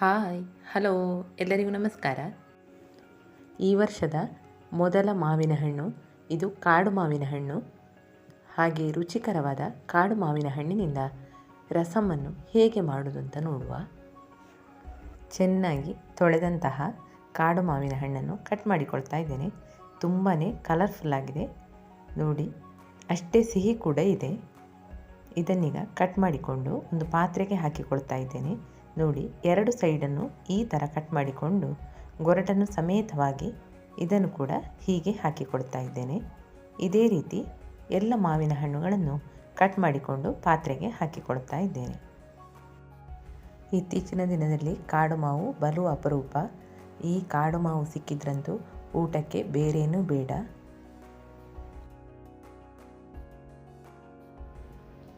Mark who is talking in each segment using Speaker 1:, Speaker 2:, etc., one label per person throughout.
Speaker 1: Hi, hello, ಎಲ್ಲರಿಗೂ ನಮಸ್ಕಾರ. ಈ ವರ್ಷದ ಮೊದಲ ಮಾವಿನ ಹಣ್ಣು, ಇದು ಕಾಡು ಮಾವಿನ ಹಣ್ಣು. ಹಾಗೆ ರುಚಿಕರವಾದ ಕಾಡು ಮಾವಿನ ಹಣ್ಣಿನಿಂದ ರಸಮನ್ನು ಹೇಗೆ ಮಾಡುವುದು ಅಂತ ನೋಡುವ. ಚೆನ್ನಾಗಿ ತೊಳೆದಂತಹ ಕಾಡು ಮಾವಿನ ಹಣ್ಣನ್ನು ಕಟ್ ಮಾಡಿಕೊಳ್ತಾ ಇದ್ದೇನೆ. ತುಂಬಾ ಕಲರ್ಫುಲ್ ಆಗಿದೆ. ನೋಡಿ, ಅಷ್ಟೇ ಸಿಹಿ ಕೂಡ ಇದೆ. ಇದನ್ನೀಗ ಕಟ್ ಮಾಡಿಕೊಂಡು ಒಂದು ಪಾತ್ರೆಗೆ ಹಾಕಿಕೊಳ್ತಾ ಇದ್ದೇನೆ. ನೋಡಿ ಎರಡು ಸೈಡನ್ನು ಈ ಥರ ಕಟ್ ಮಾಡಿಕೊಂಡು ಗೊರಟನ್ನು ಸಮೇತವಾಗಿ ಇದನ್ನು ಕೂಡ ಹೀಗೆ ಹಾಕಿಕೊಡ್ತಾ ಇದ್ದೇನೆ. ಇದೇ ರೀತಿ ಎಲ್ಲ ಮಾವಿನ ಹಣ್ಣುಗಳನ್ನು ಕಟ್ ಮಾಡಿಕೊಂಡು ಪಾತ್ರೆಗೆ ಹಾಕಿಕೊಡ್ತಾ ಇದ್ದೇನೆ. ಇತ್ತೀಚಿನ ದಿನದಲ್ಲಿ ಕಾಡು ಮಾವು ಬಲು ಅಪರೂಪ. ಈ ಕಾಡು ಮಾವು ಸಿಕ್ಕಿದ್ರಂತೂ ಊಟಕ್ಕೆ ಬೇರೇನೂ ಬೇಡ.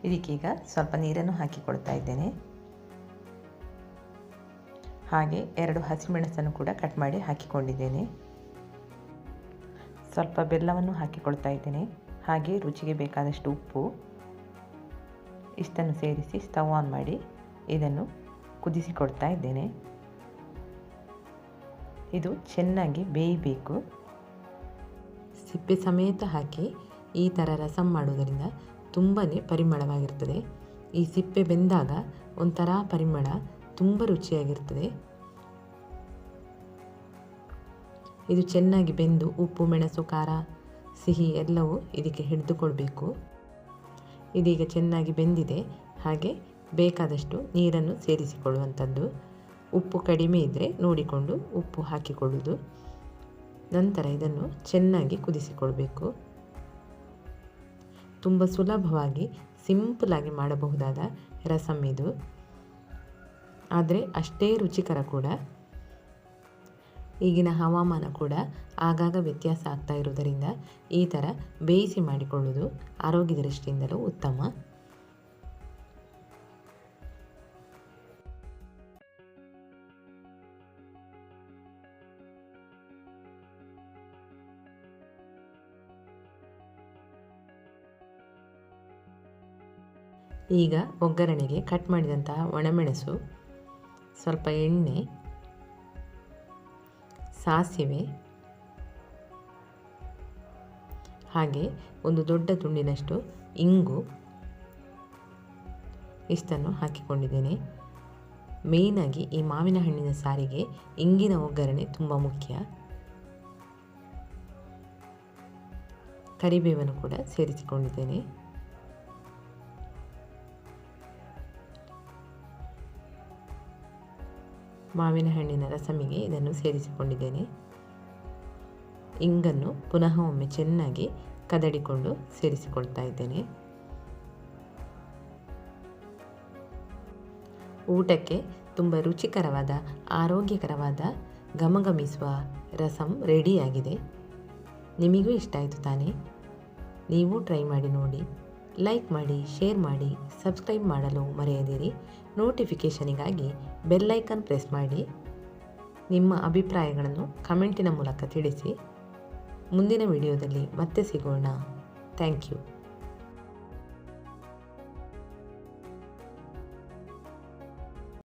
Speaker 1: ಇದಕ್ಕೀಗ ಸ್ವಲ್ಪ ನೀರನ್ನು ಹಾಕಿಕೊಡ್ತಾ ಇದ್ದೇನೆ. ಹಾಗೆ ಎರಡು ಹಸಿಮೆಣಸನ್ನು ಕೂಡ ಕಟ್ ಮಾಡಿ ಹಾಕಿಕೊಂಡಿದ್ದೇನೆ. ಸ್ವಲ್ಪ ಬೆಲ್ಲವನ್ನು ಹಾಕಿಕೊಳ್ತಾ ಇದ್ದೇನೆ. ಹಾಗೆ ರುಚಿಗೆ ಬೇಕಾದಷ್ಟು ಉಪ್ಪು. ಇಷ್ಟನ್ನು ಸೇರಿಸಿ ಸ್ಟವ್ ಆನ್ ಮಾಡಿ ಇದನ್ನು ಕುದಿಸಿಕೊಡ್ತಾ ಇದ್ದೇನೆ. ಇದು ಚೆನ್ನಾಗಿ ಬೇಯಬೇಕು. ಸಿಪ್ಪೆ ಸಮೇತ ಹಾಕಿ ಈ ಥರ ರಸಂ ಮಾಡುವುದರಿಂದ ತುಂಬಾ ಪರಿಮಳವಾಗಿರ್ತದೆ. ಈ ಸಿಪ್ಪೆ ಬೆಂದಾಗ ಒಂಥರ ಪರಿಮಳ ತುಂಬ ರುಚಿಯಾಗಿರ್ತದೆ. ಇದು ಚೆನ್ನಾಗಿ ಬೆಂದು ಉಪ್ಪು, ಮೆಣಸು, ಖಾರ, ಸಿಹಿ ಎಲ್ಲವೂ ಇದಕ್ಕೆ ಹಿಡಿದುಕೊಳ್ಬೇಕು. ಇದೀಗ ಚೆನ್ನಾಗಿ ಬೆಂದಿದೆ. ಹಾಗೆ ಬೇಕಾದಷ್ಟು ನೀರನ್ನು ಸೇರಿಸಿಕೊಳ್ಳುವಂಥದ್ದು. ಉಪ್ಪು ಕಡಿಮೆ ಇದ್ದರೆ ನೋಡಿಕೊಂಡು ಉಪ್ಪು ಹಾಕಿಕೊಳ್ಳುವುದು. ನಂತರ ಇದನ್ನು ಚೆನ್ನಾಗಿ ಕುದಿಸಿಕೊಳ್ಬೇಕು. ತುಂಬ ಸುಲಭವಾಗಿ ಸಿಂಪಲಾಗಿ ಮಾಡಬಹುದಾದ ರಸಮ್ ಇದು. ಆದರೆ ಅಷ್ಟೇ ರುಚಿಕರ ಕೂಡ. ಈಗಿನ ಹವಾಮಾನ ಕೂಡ ಆಗಾಗ ವ್ಯತ್ಯಾಸ ಆಗ್ತಾ ಇರುವುದರಿಂದ ಈ ಥರ ಬೇಯಿಸಿ ಮಾಡಿಕೊಳ್ಳುವುದು ಆರೋಗ್ಯ ದೃಷ್ಟಿಯಿಂದಲೂ ಉತ್ತಮ. ಈಗ ಒಗ್ಗರಣೆಗೆ ಕಟ್ ಮಾಡಿದಂತಹ ಒಣಮೆಣಸು. ಸ್ವಲ್ಪ ಎಣ್ಣೆ, ಸಾಸಿವೆ, ಹಾಗೆ ಒಂದು ದೊಡ್ಡ ತುಂಡಿನಷ್ಟು ಇಂಗು ಇಷ್ಟನ್ನು ಹಾಕಿಕೊಂಡಿದ್ದೇನೆ. ಮೇಯ್ನಾಗಿ ಈ ಮಾವಿನ ಹಣ್ಣಿನ ಸಾರಿಗೆ ಇಂಗಿನ ಒಗ್ಗರಣೆ ತುಂಬ ಮುಖ್ಯ. ಕರಿಬೇವನ್ನು ಕೂಡ ಸೇರಿಸಿಕೊಂಡಿದ್ದೇನೆ. ಮಾವಿನ ಹಣ್ಣಿನ ರಸಮಿಗೆ ಇದನ್ನು ಸೇರಿಸಿಕೊಂಡಿದ್ದೇನೆ. ಇಂಗನ್ನು ಪುನಃ ಒಮ್ಮೆ ಚೆನ್ನಾಗಿ ಕದಡಿಕೊಂಡು ಸೇರಿಸಿಕೊಳ್ತಾ ಇದ್ದೇನೆ. ಊಟಕ್ಕೆ ತುಂಬ ರುಚಿಕರವಾದ, ಆರೋಗ್ಯಕರವಾದ ಗಮಗಮಿಸುವ ರಸಂ ರೆಡಿಯಾಗಿದೆ. ನಿಮಗೂ ಇಷ್ಟ ಆಯಿತು ತಾನೇ? ನೀವು ಟ್ರೈ ಮಾಡಿ ನೋಡಿ. ಲೈಕ್ ಮಾಡಿ, ಶೇರ್ ಮಾಡಿ, ಸಬ್ಸ್ಕ್ರೈಬ್ ಮಾಡಲು ಮರೆಯದಿರಿ. ನೋಟಿಫಿಕೇಷನಿಗಾಗಿ ಬೆಲ್ಲೈಕನ್ ಪ್ರೆಸ್ ಮಾಡಿ. ನಿಮ್ಮ ಅಭಿಪ್ರಾಯಗಳನ್ನು ಕಮೆಂಟಿನ ಮೂಲಕ ತಿಳಿಸಿ. ಮುಂದಿನ ವಿಡಿಯೋದಲ್ಲಿ ಮತ್ತೆ ಸಿಗೋಣ. Thank you.